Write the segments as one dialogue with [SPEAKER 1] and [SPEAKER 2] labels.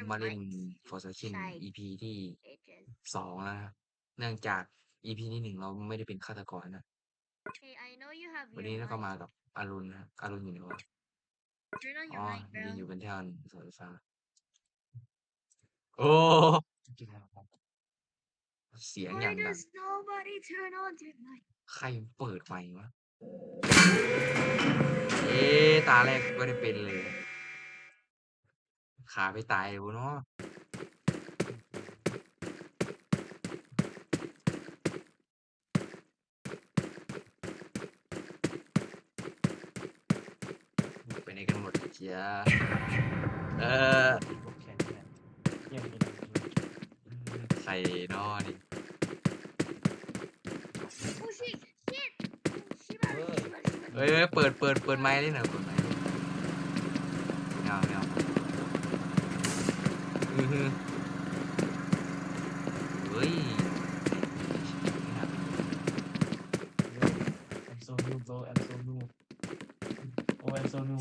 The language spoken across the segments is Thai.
[SPEAKER 1] Your
[SPEAKER 2] มาเล่น
[SPEAKER 1] mic
[SPEAKER 2] Forsaken
[SPEAKER 1] side
[SPEAKER 2] EP ที่
[SPEAKER 1] agent.
[SPEAKER 2] สองแล้วนะครับเนื่องจาก EP ที่หนึ่งเราไม่ได้เป็นฆาตกรนะ
[SPEAKER 1] Hey, I know you have
[SPEAKER 2] วัน
[SPEAKER 1] your
[SPEAKER 2] นี้เราก็
[SPEAKER 1] mic.
[SPEAKER 2] มากับอารุณนะครับอารุณอยู่ไหนวะ
[SPEAKER 1] Turn on
[SPEAKER 2] อ๋อ
[SPEAKER 1] your mic,
[SPEAKER 2] ยืน
[SPEAKER 1] bro.
[SPEAKER 2] อยู่บนแท่นเสาไฟฟ้าโอ้เสียงอย่าง
[SPEAKER 1] Why
[SPEAKER 2] ดัง
[SPEAKER 1] does nobody turn on their mic?
[SPEAKER 2] ใครเปิดไฟวะ เอ๊ะตาแรกก็ได้เป็นเลย ขาไปตายบุเนาะไปไหนกันหมดเจียเออใส่นอนี่
[SPEAKER 1] Oh shit! Shit! Shiba,
[SPEAKER 3] Oi.
[SPEAKER 1] shiba, shiba.
[SPEAKER 2] เอ้ยเอ้ยเปิดเปิดเปิดไม้เลยหน่อยเปิดไม้ไม่เอาไม่เอา อือฮึเฮ้ย
[SPEAKER 3] I'm so new, bro. I'm so new. Oh, I'm so new.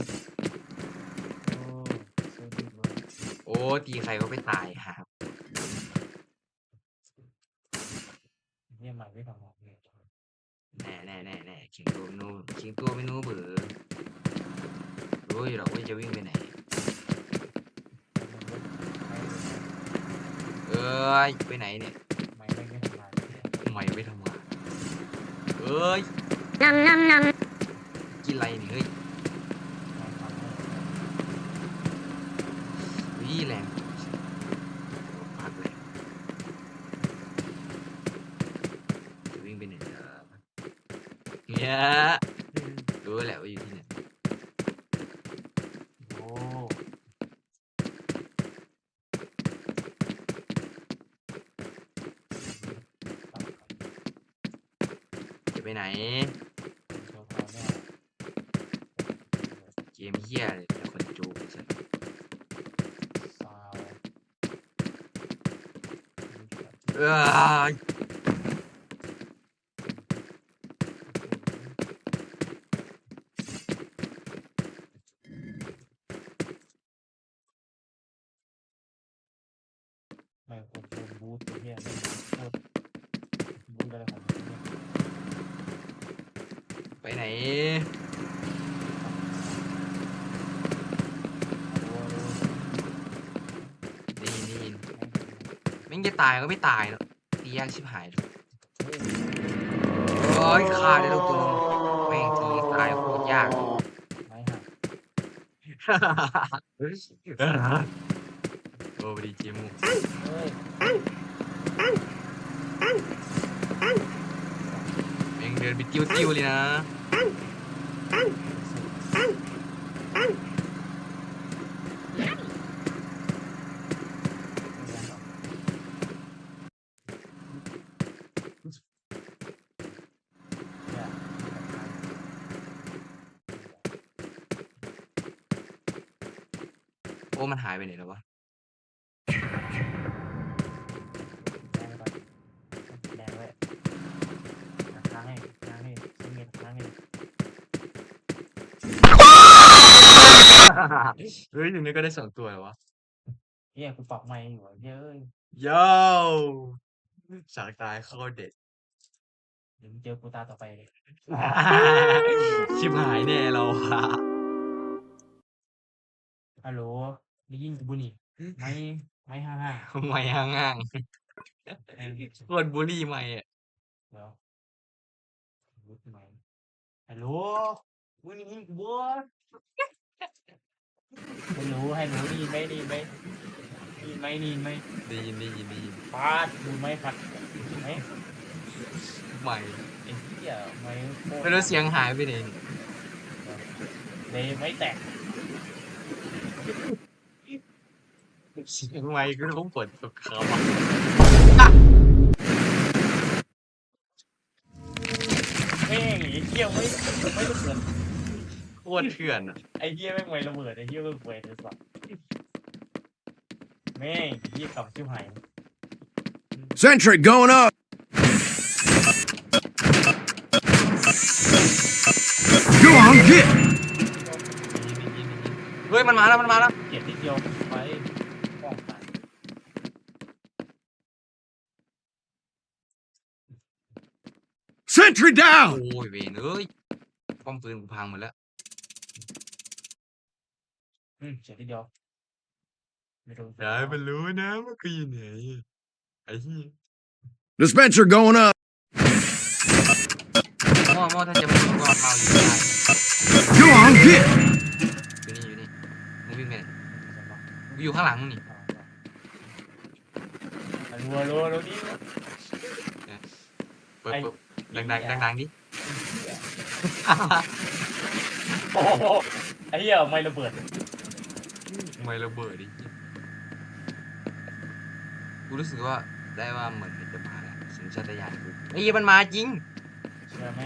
[SPEAKER 3] Oh, so new, bro.
[SPEAKER 2] โอ้ตีใครก็ไม่ตายครับ
[SPEAKER 3] เนี่ยหม่ไม่ทำหรอกเนี่ย
[SPEAKER 2] แน่แน่แน่แน่ขิงตัวไม่นู้ขิงตัวไม่นู้เบื่อรู้อยู่หรอกว่าจะวิ่งไปไหน เอ้ยไปไหนเนี่ย
[SPEAKER 3] ไม่ไม่ไม่ทำงานเนี่ย
[SPEAKER 2] ทำไมไม่ทำงานเอ้ย
[SPEAKER 1] Nom nom nom.
[SPEAKER 2] กินอะไรเนี่ยเฮ้ย
[SPEAKER 3] ไม่ทำให้
[SPEAKER 2] วิแรงพักเลยจะวิ่งไปไหนเออเนี่ยรู้แหละว่าอยู่ที่ไหน
[SPEAKER 3] โอ้
[SPEAKER 2] จะ ไหนเกมเฮียเลยแต่คนจูบเอ้ย
[SPEAKER 3] ไม่ควรโดนบูทตัวเนี่ยโคตรบูทอะไรของเนี่ย
[SPEAKER 2] ไปไหน
[SPEAKER 3] โอ้โห
[SPEAKER 2] ได้ยินได้ยินแม่งจะตายก็ไม่ตายแล้วตียากชิบหายเลย
[SPEAKER 3] เฮ้ย
[SPEAKER 2] โอ้ยฆ่าได้แล้วตัวนึงแม่งทีตายโคตรยาก
[SPEAKER 3] ไม้หัก
[SPEAKER 2] โอ้ดีเจมู
[SPEAKER 3] เฮ้ย
[SPEAKER 2] แม่ง เดินไปติ้วติ้วๆเลยนะโอ้มันหายไปไหนแล้ววะ
[SPEAKER 3] แดงไว้ค้างให้ค้างให้ซึ่งเงินค้างให้
[SPEAKER 2] เฮ้ยหนึ่งนี้ก็ได้สองตัวแล้ววะ
[SPEAKER 3] เฮียกูปรับไมค์อยู่อะเฮ้ย
[SPEAKER 2] โย่ฉากตายโคตรเด็ด
[SPEAKER 3] เดี๋ยวมึงเจอกูตาต่อไปเลย
[SPEAKER 2] ชิบหายแน่เราอะ
[SPEAKER 3] ฮัลโหลได้ยินกูบุนี่ไม่ไม่ห้าห้า
[SPEAKER 2] ไม่ห่างห่าง
[SPEAKER 3] แม่ง
[SPEAKER 2] ๆโคตรบูลลี่ไม่อะ
[SPEAKER 3] เดี๋ยวบูทไมค์ฮัลโหลมึงได้ยินกูบ่ ฮัลโหลฮัลโหลได้ยินไหมได้ยินไหมได้ยินไหมได้ยินไหม
[SPEAKER 2] ได้ยินได้ยินได้ยิน
[SPEAKER 3] ปาดดูไหมพัดไหม
[SPEAKER 2] ไม่
[SPEAKER 3] ไอ้เหี้ยไม่โคตร
[SPEAKER 2] ไม่รู้เสียงหายไปไหนนี่
[SPEAKER 3] เลยไม่แตก
[SPEAKER 2] เสียงไม่ก็ต้องปวดตกเขาอะ
[SPEAKER 3] แม่งไอ้เหี้ยไม่ไม่ระเบิด
[SPEAKER 2] โคตรเถื่อนอะ
[SPEAKER 3] ไอ้เหี้ยแม่งไวระเบิดไอ้เหี้ยแม่งไวเลยสัสแม่งเหี้ยกลับชิบหาย
[SPEAKER 4] Sentry going up. go on get
[SPEAKER 2] เฮ้ยมันมาแล้วมันมาแล้ว
[SPEAKER 3] เก็บนิดเดียวไป้อน
[SPEAKER 2] โ Sentry
[SPEAKER 4] down.
[SPEAKER 2] อ้ยเวนเอ้ยป้อมปืนกูพังหมดแล้ว
[SPEAKER 3] อืมเสียทีเดียว ไม่โดน
[SPEAKER 2] ได้มันรู้นะว่ากูอยู่ไหนไอ้ที่
[SPEAKER 4] Dispenser going up.
[SPEAKER 2] หม้อหม้อถ้าจะไม่รู้ก็เอาอยู่ได้
[SPEAKER 4] Go on, get!
[SPEAKER 2] อยู่นี่อยู่นี่มึงวิ่งไปไหนกูอยู่ข้างหลังมึงนี่
[SPEAKER 3] รัวรัวรัวนี่
[SPEAKER 2] เปิด
[SPEAKER 3] ไอ้
[SPEAKER 2] เปิดดังดังดังดังๆดิ
[SPEAKER 3] โอ้โหไอ้เหี้ยไม่ระเบิด
[SPEAKER 2] ไม่ระเบิดดิกูรู้สึกว่าได้ว่าเหมือนมันจะมาแล้วสัญชาตญาณกูไอ้เหี้ยมันมาจริง
[SPEAKER 3] เชื่อไหม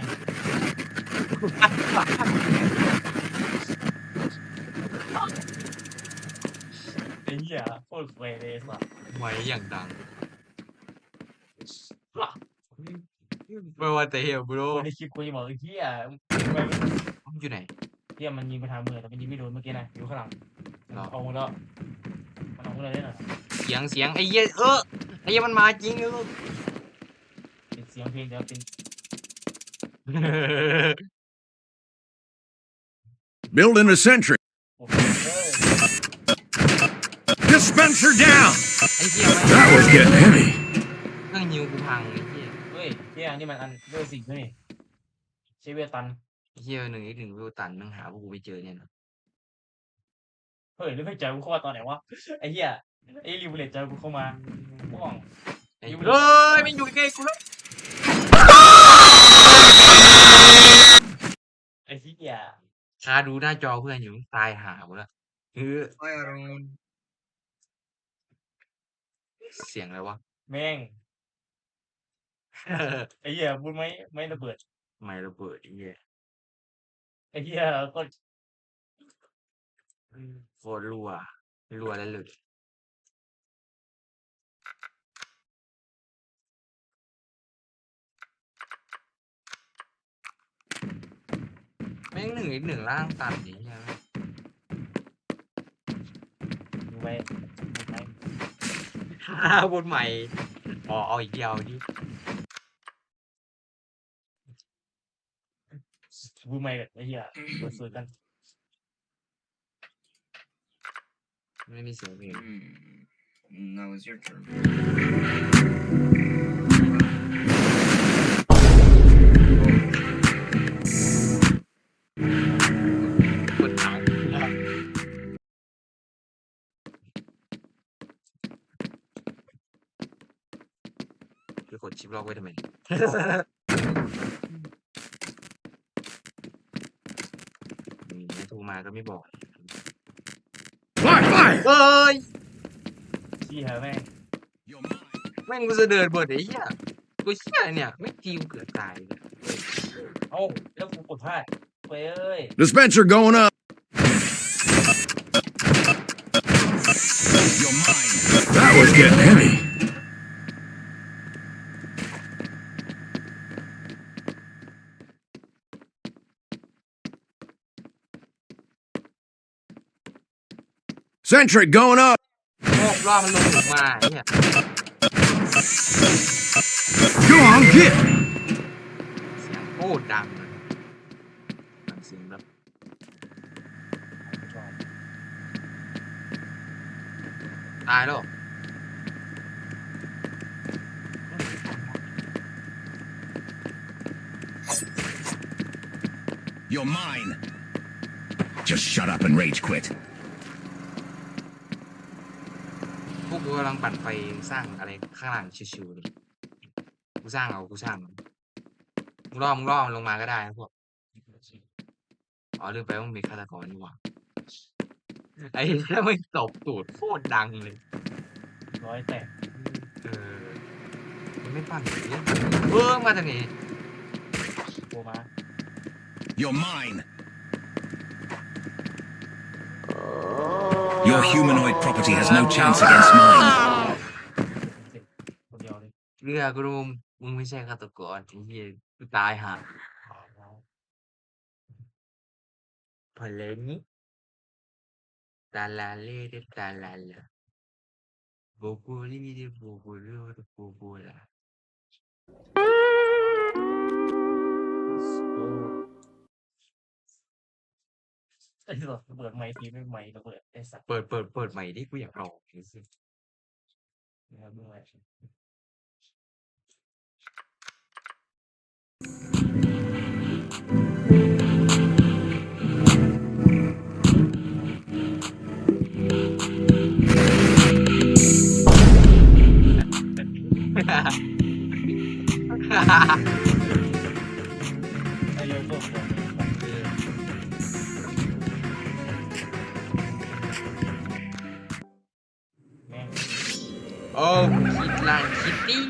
[SPEAKER 3] ไอ้เหี้ยโคตรเวเลยสัส
[SPEAKER 2] ไว้อย่างดังไม่ว่าแต่เฮียบร
[SPEAKER 3] คนในคลิปกูยังบอกไอ้เหี้ยไม่
[SPEAKER 2] มันอยู่ไหน
[SPEAKER 3] เหี้ยมันยิงไปทางมือแต่มันยิงไม่โดนเมื่อกี้นะอยู่ข้างหลัง
[SPEAKER 2] ห รอ
[SPEAKER 3] เอาหมดแล้วมันเอาหมดเลยได้หน่อย
[SPEAKER 2] เสียงเสียงไอ้เหี้ยเออไอ้เหี้ยมันมาจริงเออ
[SPEAKER 3] เป็นเสียงเพลงเดี๋ยวเป็น
[SPEAKER 4] Building a sentry.
[SPEAKER 3] โอ้โหเอ้ย
[SPEAKER 4] Dispenser down!
[SPEAKER 2] ไอ้เหี้ยไม่
[SPEAKER 4] That was getting heavy.
[SPEAKER 2] เครื่องยิวกูพังไอ้เหี้ย
[SPEAKER 3] เฮ้ยเหี้ยนี่มันอันเวลสิบด้วยนี่ใช้เวลตัน
[SPEAKER 2] ไอ้เหี้ยหนึ่งอีกหนึ่งวิวตันนั่งหาพวกกูไปเจอเนี่ยนะ
[SPEAKER 3] เฮ้ยแล้วไม่เจอกูเข้ามาตอนไหนวะไอ้เหี้ยไอ้ริวเลตเจอกูเข้ามาพ่วง
[SPEAKER 2] ไอ้
[SPEAKER 3] อยู่
[SPEAKER 2] เฮ้ยมันอยู่ใกล้ๆกูแล้ว
[SPEAKER 3] ไอ้เหี้ย
[SPEAKER 2] คาดูหน้าจอเพื่อนอยู่ตายหาหมดแล้วคือเสียงอะไรวะ
[SPEAKER 3] แม่งไอ้เหี้ยพูดไหมไม่ระเบิด
[SPEAKER 2] ไม่ระเบิดไอ้เหี้ย
[SPEAKER 3] ไอ้เหี้ยก็
[SPEAKER 2] โคตรรัว รัวแล้วหลุด แม่งหนึ่งอีกหนึ่งล่างตันอย่างเงี้ย
[SPEAKER 3] ดูไว้ดูไว้
[SPEAKER 2] ฮ่าบนใหม่ อ๋อ เอาอีกเดียวดิ
[SPEAKER 3] พูดไหมกันไอ้เหี้ยเปิดสวยกัน
[SPEAKER 2] ไม่มีเสียงเพลง
[SPEAKER 5] Hmm. Now it's your turn.
[SPEAKER 2] คนหนาวคือกดชิปล็อกไว้ทำไมอืมไม่โทรมาก็ไม่บอก
[SPEAKER 4] Fire, fire!
[SPEAKER 2] เอ้ย
[SPEAKER 3] เหี้ยแม่ง
[SPEAKER 4] You're mine.
[SPEAKER 2] แม่งกูจะเดินเบิดไอ้เหี้ยกูเหี้ยเนี่ยไม่ทีมเกือบตายเลย
[SPEAKER 3] เอ้าแล้วกูกดพลาดเว้ยเอ้ย
[SPEAKER 4] Dispenser going up. You're mine. That was getting heavy. Sentry going up.
[SPEAKER 2] โอ้รอบมันลงหลุมมาไอ้เหี้ย
[SPEAKER 4] Go on, get!
[SPEAKER 2] เสียงโคตรดังเลยดังเสียงแบบตายแล้ว
[SPEAKER 4] You're mine. Just shut up and rage quit.
[SPEAKER 2] กกูกำลังปั่นไฟสร้างอะไรข้างหลังชิวๆเลยกูสร้างเอากูสร้างเอามึงรอมึงรอมันลงมาก็ได้นะพวกอ๋อลืมไปว่ามันมีฆาตกรนี่หว่าไอ้แล้วมันตบตูดโคตรดังเลย
[SPEAKER 3] ร้อยแตก
[SPEAKER 2] เออมันไม่ปั่นเลยเออมาจากไหน
[SPEAKER 3] โผล่มา
[SPEAKER 4] You're mine. Your humanoid property has no chance against mine.
[SPEAKER 3] เสร็จคนเดียวเลย
[SPEAKER 2] เรือกูรู้มึงไม่ใช่ฆาตกรไอ้เหี้ยกูตายห่าพอเลนี้ตาลาเล่เดตาลาลาโบกูลีเดโบกูลูโบกูลา
[SPEAKER 3] อ้สัสระเบิดไม้ทีไม่ไม้ระเบิดไอ้สัตว์
[SPEAKER 2] เปิดเปิดเปิดใหม่ดิกูอยากลองดูสิ
[SPEAKER 3] นะครับด้วยไอ้โยโย่ตัว
[SPEAKER 2] โอ้คิดลานคิตตี้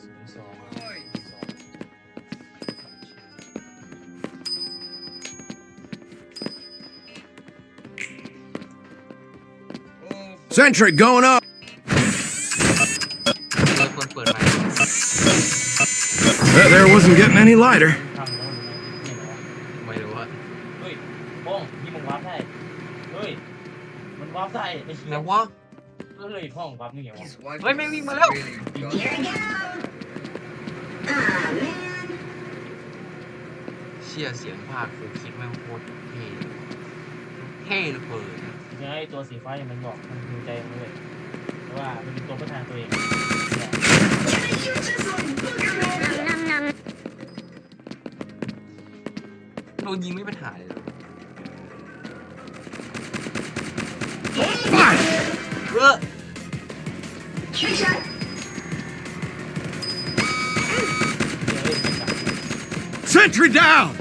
[SPEAKER 3] ศูนย์สอง
[SPEAKER 5] Oi.
[SPEAKER 3] สอง
[SPEAKER 5] Oh,
[SPEAKER 4] Sentry going up.
[SPEAKER 2] เราควรเปิดใหม่
[SPEAKER 4] That there wasn't getting any lighter.
[SPEAKER 3] ทำแล้วมันไม่เห็นเหรอวะ
[SPEAKER 2] ไม่รู้ว่า
[SPEAKER 3] เฮ้ยโป้งนี่มึงวาร์ปได้ เฮ้ย มัน วาร์ปได้ไอ้เหี้ย
[SPEAKER 2] แล้ววะ
[SPEAKER 3] เฮ้ยห้องวาร์ปนี่ไงวะ
[SPEAKER 5] his wife
[SPEAKER 2] Wait,
[SPEAKER 5] is
[SPEAKER 2] maybe Malaw.
[SPEAKER 5] really good.
[SPEAKER 1] Here we go. Ah, man.
[SPEAKER 2] เชี่ยเสียงภาคกูคิดแม่งโคตรเท่เท่เหลือเกิน
[SPEAKER 3] ยังไงตัวสีฟ้าอย่างมันบอกมันดูใจมันเลยเพราะว่ามันเป็นตัวพัฒนาตัวเองเนี่ย
[SPEAKER 1] You just like Boogerman. Nom, nom, nom.
[SPEAKER 2] โดนยิงไม่เป็นหายเลยเหรอ
[SPEAKER 4] Sentry down!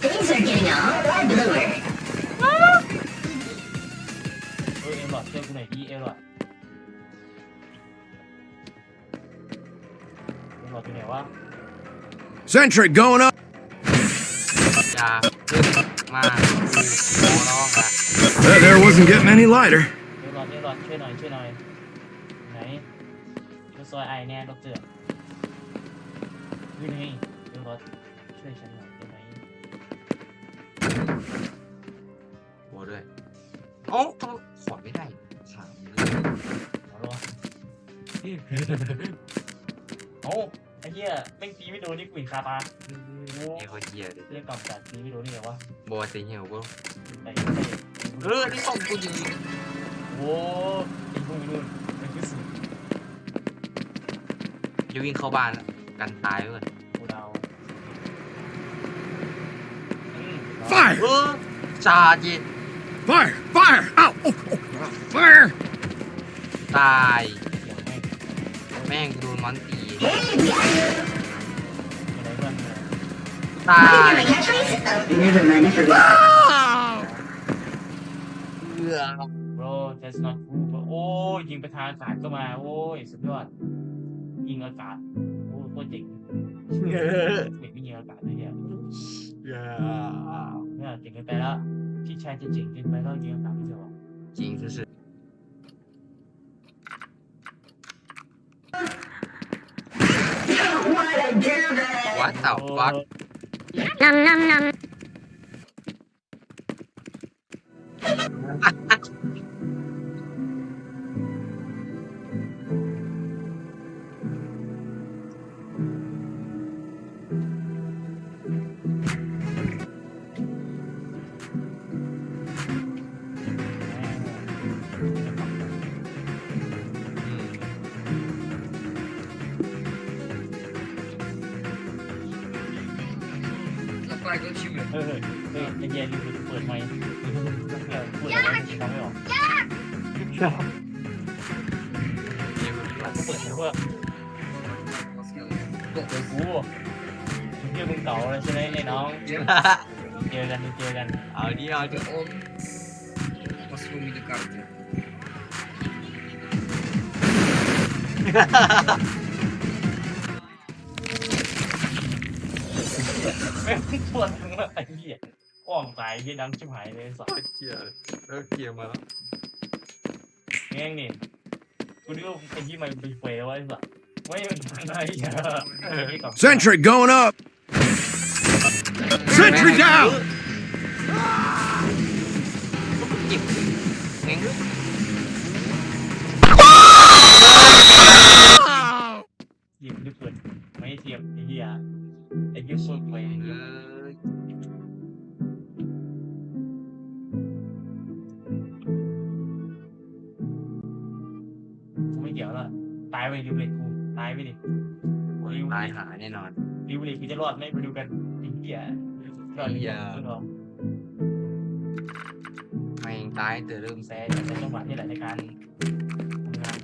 [SPEAKER 1] Things are getting a whole lot bluer.
[SPEAKER 3] We're
[SPEAKER 4] Sentry going up! That there wasn't getting any lighter.
[SPEAKER 3] ซอยไอแน่ด็อกเตอร์วิ่งไงเอลอดช่วยฉันหน่อยได้ไหม
[SPEAKER 2] โอ้ด้วยเอ้าทำไมขอไม่ได้ถามเลย
[SPEAKER 3] เอาละโอ้ไอ้เหี้ยแม่งตีไม่โดนนี่กูอีกคาตาโอ้
[SPEAKER 2] เฮ้ยโคตรเหี้ยเลย
[SPEAKER 3] เรื่องกำจัดตีไม่โดนนี่ไงวะ
[SPEAKER 2] บอสเหี้ยวกู
[SPEAKER 3] ไอ้
[SPEAKER 2] เออนี่ส่งกูยิง
[SPEAKER 3] โอ้ไอ้พวกนี้นู่นมันคือสุด
[SPEAKER 2] จะวิ่งเข้าบ้านแล้วกันตายเว้ย
[SPEAKER 3] กูเดาอืม
[SPEAKER 4] Fire!
[SPEAKER 2] เออจ่าจิต
[SPEAKER 4] Fire! Fire! Ow! Oh, oh. Fire!
[SPEAKER 2] ตาย
[SPEAKER 3] เสียงแม่ง
[SPEAKER 2] แม่งกูโดนมันตี
[SPEAKER 3] อะไรเพื่อนเนี่ย
[SPEAKER 2] ตาย
[SPEAKER 1] catchphrase? Oh, never mind. I forgot.
[SPEAKER 2] เอือ
[SPEAKER 3] bro that's not cool bro โอ้ยยิงไปทางอากาศก็มา โอ้ย สุดยอด ยิงอากาศโอ้ยโคตรเจ๋งเด็กไม่ยิงอากาศเลยเนี่ยเนี่ยเจ๋งเกินไปแล้วพี่ชายจะเจ๋งเกินไปแล้วยิงอากาศไม่ใช่หรอ
[SPEAKER 2] จริงสุดๆ
[SPEAKER 1] What a goober.
[SPEAKER 2] What the
[SPEAKER 3] โอ้
[SPEAKER 2] fuck
[SPEAKER 1] Nom, nom, nom.
[SPEAKER 2] อื
[SPEAKER 3] เออไอ้เหี้ยลืมเปิดไมค์เออพูดอะไรฟังไม่ออก
[SPEAKER 2] เดี๋ยวกู
[SPEAKER 3] ก็เปิดให้พวก
[SPEAKER 5] Let's go.
[SPEAKER 3] เจอกูเฮียมึงเก่าเลยใช่ไหมไอ้น้อง
[SPEAKER 5] Yeah.
[SPEAKER 3] เจอกันเจอกัน
[SPEAKER 2] เอาดิเอาดิ
[SPEAKER 5] The old. What's wrong with the character?
[SPEAKER 3] ไม่งปวดทั้งไอ้เหี้ย อ่องตายเหี้ยดังชิบหายเลยสัส
[SPEAKER 2] โคตรเกลียดแล้วเกลียดมาแล้ว
[SPEAKER 3] แม่งนี่กูนึกว่าไอ้ที่มันเป็นเฟลไว้สัสไม่เป็นไรเหี้ยเออนี่ก่อน
[SPEAKER 4] Sentry going up. Sentry down.
[SPEAKER 2] เก็บเอง
[SPEAKER 3] หยิบด้วยเปิดไม่เทียมไอ้เหี้ยไอ้ยี่โคาย ไปริวเล็กกูตายไปดิริว
[SPEAKER 2] ตายหาแน่นอน
[SPEAKER 3] ริวเล็กกูจะรอดไหมไปดูกันไอ้เหี้ยรอดหรือยัง
[SPEAKER 2] ไอ้เหี้ย
[SPEAKER 3] ไม่รอด
[SPEAKER 2] ไม่งตายแต่เริ่ม
[SPEAKER 3] แต่แต่จังหวะนี่แหละในการทำงาน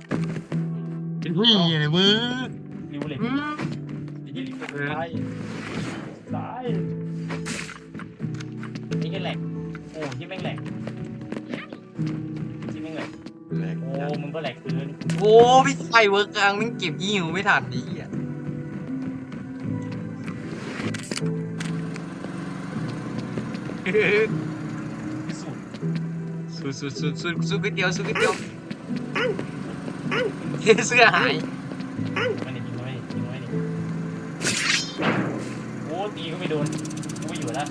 [SPEAKER 2] เป็นผู้หญิงเลยมึง
[SPEAKER 3] ริวเล็ก
[SPEAKER 2] อืม
[SPEAKER 3] ไอ้เหี้ยริวเล็ก
[SPEAKER 2] เออ
[SPEAKER 3] ตายตายไอ้เหี้ยแหลกโอ้ยี่แม่งแหลก มึงก็
[SPEAKER 2] แหลก
[SPEAKER 3] เกิน
[SPEAKER 2] โอ้พี่ไฟเวิร์กกลางแม่งเก็บยี่หิวไม่ทันดีอะ
[SPEAKER 3] พิสูจน์
[SPEAKER 2] สุดสุดสุดสุดสุดก๋วยเตี๋ยวสุดก๋วยเตี๋ยวเสื้อหาย
[SPEAKER 3] ไม่ได้ยิงไม่ได้ยิงไม่ได้โอ้ตีก็ไม่โดนกูไม่อยู่แล้ว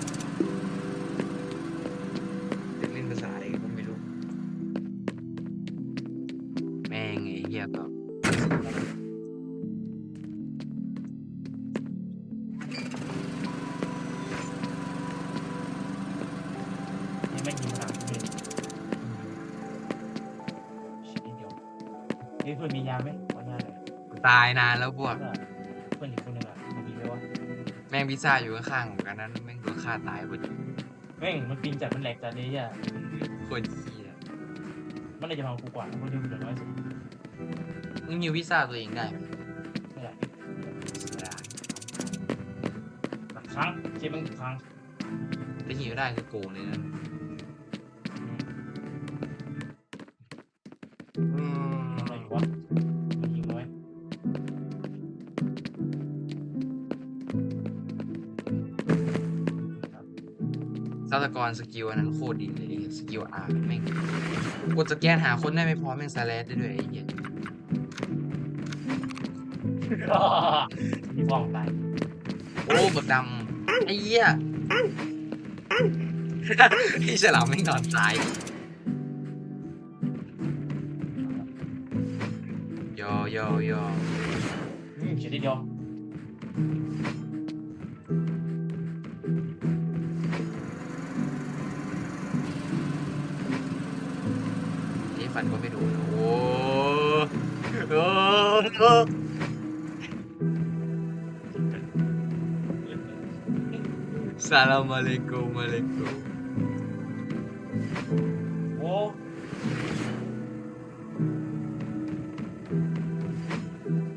[SPEAKER 2] ม่งไอ้เหี้ยแบบ
[SPEAKER 3] นี่แม่งยิงหลังกูเลยชิบเดียวเฮ้ยเพื่อนมียาไหมขอยาหน่อย
[SPEAKER 2] ตายนานแล้วพวก
[SPEAKER 3] เพื่อนอีกคนหนึ่งอะมันมีไหมวะ
[SPEAKER 2] แม่งพิซซ่าอยู่ข้างๆผมกันนั้นแม่งโดนฆ่าตายพอดี
[SPEAKER 3] แม่งมันปีนจากมันแหลกจากนี้อะ
[SPEAKER 2] โคนเหี้ย
[SPEAKER 3] มันเลยจะมาเอากูกว่าเพราะดูเหลือน้อยสุด
[SPEAKER 2] มึงยิวพิซ่าตัวเองได้ไหม
[SPEAKER 3] ไม่ได้
[SPEAKER 2] ได้
[SPEAKER 3] หลักครั้งเช็คมันครั้ง
[SPEAKER 2] แต่หิวได้คือโกงเลยนะอืม
[SPEAKER 3] อะไรอยู่วะมันยิงน้อยา
[SPEAKER 2] ตกรสกิลอันนั้นโคตรดีเลยสกิลอาร์แม่งกดสแกนหาคนได้ไม่พอแม่งสแลดได้ด้วยไอ้เหี้ย
[SPEAKER 3] มีฟองตาย
[SPEAKER 2] โอ้บดดำไอ้เหี้ยพี่ฉลามไม่นอนตายยอยอยอ
[SPEAKER 3] อืมเฉียดนิดเดียว
[SPEAKER 2] นี่ฟันก็ไม่ดูนะโอ้โอ้ สลามอะลัยกุมอะลัยกุม
[SPEAKER 3] โอ้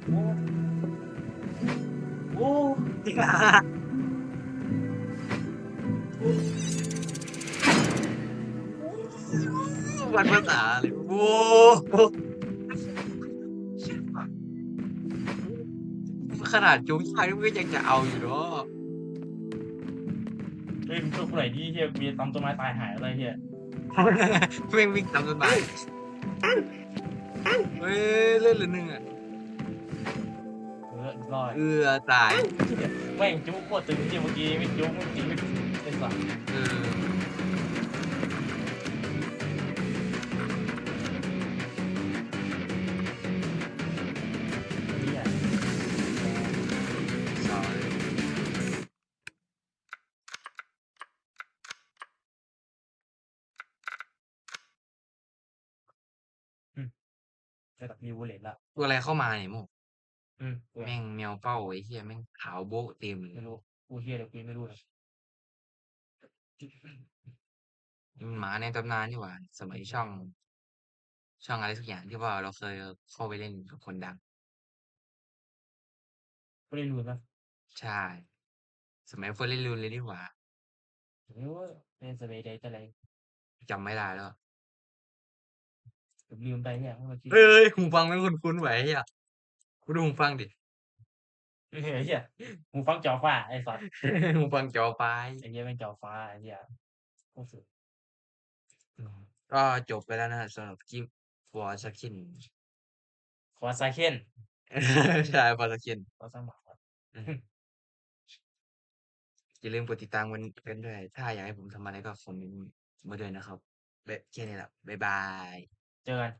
[SPEAKER 3] โอ้โอ้
[SPEAKER 2] วันภาษาเลยโอ้ขนาดจุ้งชายมันก็ยังจะเอาอยู่เนาะ
[SPEAKER 3] เฮ้ยมึง ช่วยกูหน่อยดิเฮียกูจะตำต้นไม้ตายหายอะไรเฮีย
[SPEAKER 2] แม่งวิ่งตามต้นไม้เฮ้ยเล่นเหรือหนึ่งอะ
[SPEAKER 3] เออรอด
[SPEAKER 2] เอือตาย
[SPEAKER 3] แม่งจุ๊กโคตรตึงเฮียเมื่อกี้ไม่จุ๊กเมื่อกี้ไม่เป็นสั ระดับนิวเลตละ
[SPEAKER 2] ตัวอะไรเข้ามาเนี่ยโม
[SPEAKER 3] อืมกู
[SPEAKER 2] แม่งแมวเป้าไอ้เหี้ยแม่งขาวโบ๊ะเต็มเลย
[SPEAKER 3] ไม่รู้กูเฮียเดี๋ยวกูไม่รู้เลย
[SPEAKER 2] มันหมาในตำนานนี่หว่า สมัยช่อง ช่องอะไรสักอย่างที่ว่าเราเคยเข้าไปเล่นกับคนดัง
[SPEAKER 3] ไม่ได้รู้นะ
[SPEAKER 2] ใช่ สมัยเฟอร์เรนลูนเลยดีกว่า
[SPEAKER 3] ไม่รู้ว่าเป็นสเปรย์ใดแต่ไร
[SPEAKER 2] จำไม่ได้แล้ว
[SPEAKER 3] ลืมไปเนี่ยเมื่อกี้
[SPEAKER 2] เอ้ยหูฟังไม่คุ้นคุ้นๆไหวเฮียกูดูหูฟังดิ
[SPEAKER 3] เฮ้ยเฮียหูฟังจอฟ้าไอ้สัตว์
[SPEAKER 2] หูฟังจอไฟ
[SPEAKER 3] ไอ้เฮียเป็นจอฟ้าไอ้เฮียโคตรสุด
[SPEAKER 2] ก็จบไปแล้วนะสำหรับกิฟฟอร์ชักคิน
[SPEAKER 3] ขอซาเคน
[SPEAKER 2] ใช่ฟอร์ชักคิน
[SPEAKER 3] ขอสมัคร
[SPEAKER 2] อย่าลืมกดติดตามกันกันด้วย ถ้าอยากให้ผมทำอะไรก็คอมเมนต์มาด้วยนะครับเบแค่นี้แหละบ๊ายบาย
[SPEAKER 3] เจอกัน